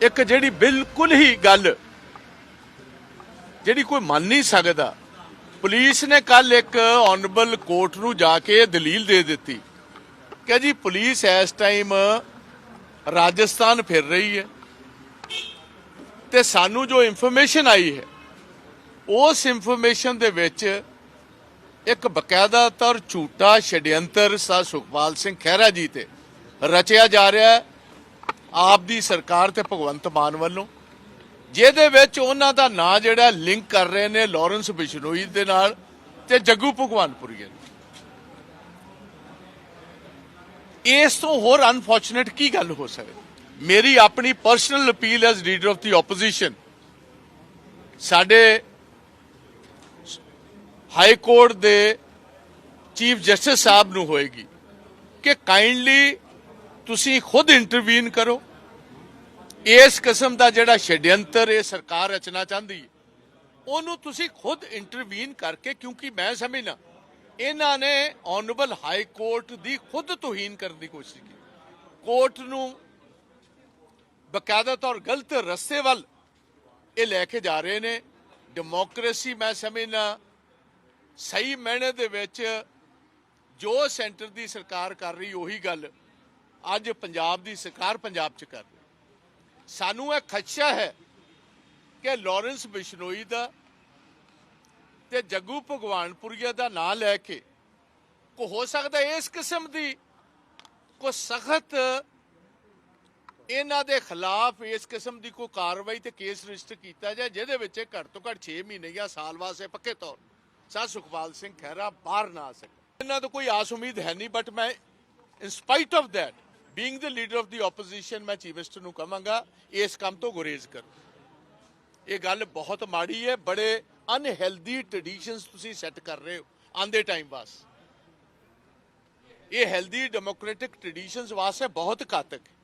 ਇੱਕ ਜਿਹੜੀ ਬਿਲਕੁਲ ਹੀ ਗੱਲ ਜਿਹੜੀ ਕੋਈ ਮੰਨ ਨਹੀਂ ਸਕਦਾ, ਪੁਲਿਸ ਨੇ ਕੱਲ ਇੱਕ ਆਨਰੇਬਲ ਕੋਰਟ ਨੂੰ ਜਾ ਕੇ ਇਹ ਦਲੀਲ ਦੇ ਦਿੱਤੀ ਕਿ ਜੀ ਪੁਲਿਸ ਇਸ ਟਾਈਮ ਰਾਜਸਥਾਨ ਫਿਰ ਰਹੀ ਹੈ ਤੇ ਸਾਨੂੰ ਜੋ ਇਨਫੋਰਮੇਸ਼ਨ ਆਈ ਹੈ, ਉਸ ਇਨਫੋਰਮੇਸ਼ਨ ਦੇ ਵਿੱਚ ਇੱਕ ਬਕਾਇਦਾ ਤੌਰ ਝੂਠਾ ਛਡਯੰਤਰ ਸਾ ਸੁਖਪਾਲ ਸਿੰਘ ਖਹਿਰਾ ਜੀ ਤੇ ਰਚਿਆ ਜਾ ਰਿਹਾ ਹੈ। ਆਪ ਦੀ ਸਰਕਾਰ ਤੇ ਭਗਵੰਤ ਮਾਨ ਵੱਲੋਂ, ਜਿਹਦੇ ਵਿੱਚ ਉਹਨਾਂ ਦਾ ਨਾਂ ਜਿਹੜਾ ਲਿੰਕ ਕਰ ਰਹੇ ਨੇ ਲਾਰੈਂਸ ਬਿਸ਼ਨੋਈ ਦੇ ਨਾਲ ਤੇ ਜੱਗੂ ਭਗਵਾਨਪੁਰੀ ਨੂੰ ਇਸ ਤੋਂ ਹੋਰ ਅਨਫੋਰਚੂਨੇਟ ਕੀ ਗੱਲ ਹੋ ਸਕਦੀ ਮੇਰੀ ਆਪਣੀ personal appeal as leader of the opposition ਸਾਡੇ ਹਾਈ ਕੋਰਟ ਦੇ ਚੀਫ ਜਸਟਿਸ ਸਾਹਿਬ ਨੂੰ ਹੋਏਗੀ ਕਿ ਕਾਈਂਡਲੀ ਤੁਸੀਂ ਖੁਦ ਇੰਟਰਵੀਨ ਕਰੋ। ਇਸ ਕਿਸਮ ਦਾ ਜਿਹੜਾ ਛਡਯੰਤਰ ਇਹ ਸਰਕਾਰ ਰਚਨਾ ਚਾਹੁੰਦੀ ਹੈ, ਉਹਨੂੰ ਤੁਸੀਂ ਖੁਦ ਇੰਟਰਵੀਨ ਕਰਕੇ, ਕਿਉਂਕਿ ਮੈਂ ਸਮਝਣਾ ਇਹਨਾਂ ਨੇ ਆਨਰੇਬਲ ਹਾਈ ਕੋਰਟ ਦੀ ਖੁਦ ਤੋਹੀਨ ਕਰਨ ਦੀ ਕੋਸ਼ਿਸ਼ ਕੀਤੀ। ਕੋਰਟ ਨੂੰ ਬਕਾਇਦਾ ਤੌਰ ਗਲਤ ਰਸਤੇ ਵੱਲ ਇਹ ਲੈ ਕੇ ਜਾ ਰਹੇ ਨੇ। ਡੈਮੋਕ੍ਰੇਸੀ ਮੈਂ ਸਮਝਣਾ ਸਹੀ ਮਾਇਨੇ ਦੇ ਵਿੱਚ ਜੋ ਸੈਂਟਰ ਦੀ ਸਰਕਾਰ ਕਰ ਰਹੀ, ਉਹੀ ਗੱਲ ਅੱਜ ਪੰਜਾਬ ਦੀ ਸਰਕਾਰ ਪੰਜਾਬ 'ਚ ਕਰ ਰਹੀ ਸਾਨੂੰ ਇਹ ਖਦਸ਼ਾ ਹੈ ਕਿ ਲਾਰੈਂਸ ਬਿਸ਼ਨੋਈ ਦਾ ਤੇ ਜੱਗੂ ਭਗਵਾਨਪੁਰੀਆ ਦਾ ਨਾਂ ਲੈ ਕੇ ਕੋ ਹੋ ਸਕਦਾ ਇਸ ਕਿਸਮ ਦੀ ਕੋ ਸਖਤ ਇਹਨਾਂ ਦੇ ਖਿਲਾਫ ਇਸ ਕਿਸਮ ਦੀ ਕੋਈ ਕਾਰਵਾਈ ਤੇ ਕੇਸ ਰਜਿਸਟਰ ਕੀਤਾ ਜਾਏ, ਜਿਹਦੇ ਵਿੱਚ ਘੱਟ ਤੋਂ ਘੱਟ 6 ਮਹੀਨੇ ਜਾਂ ਸਾਲ ਵਾਸਤੇ ਪੱਕੇ ਤੌਰ ਸਾ ਸੁਖਪਾਲ ਸਿੰਘ ਖਹਿਰਾ ਬਾਹਰ ਨਾ ਆ ਸਕੇ। ਇਹਨਾਂ ਤੋਂ ਕੋਈ ਆਸ ਉਮੀਦ ਹੈ ਨਹੀਂ ਬਟ ਮੈਂ in spite of that being the leader of the opposition ਮੈਂ ਚੀਫ ਮਿਨਿਸਟਰ ਨੂੰ ਕਹਾਂਗਾ ਇਸ ਕੰਮ ਤੋਂ ਗੁਰੇਜ਼ ਕਰੋ। ਇਹ ਗੱਲ ਬਹੁਤ ਮਾੜੀ ਹੈ, ਬੜੇ ਅਨਹੈਲਦੀ ਟ੍ਰੈਡੀਸ਼ਨਸ ਤੁਸੀਂ ਸੈੱਟ ਕਰ ਰਹੇ ਹੋ, ਆਂਦੇ ਟਾਈਮ ਵਾਸ। ਇਹ ਹੈਲਦੀ ਡੈਮੋਕ੍ਰੈਟਿਕ ਟ੍ਰੈਡੀਸ਼ਨਸ ਵਾਸਤੇ ਬਹੁਤ ਘਾਤਕ। ਹੈ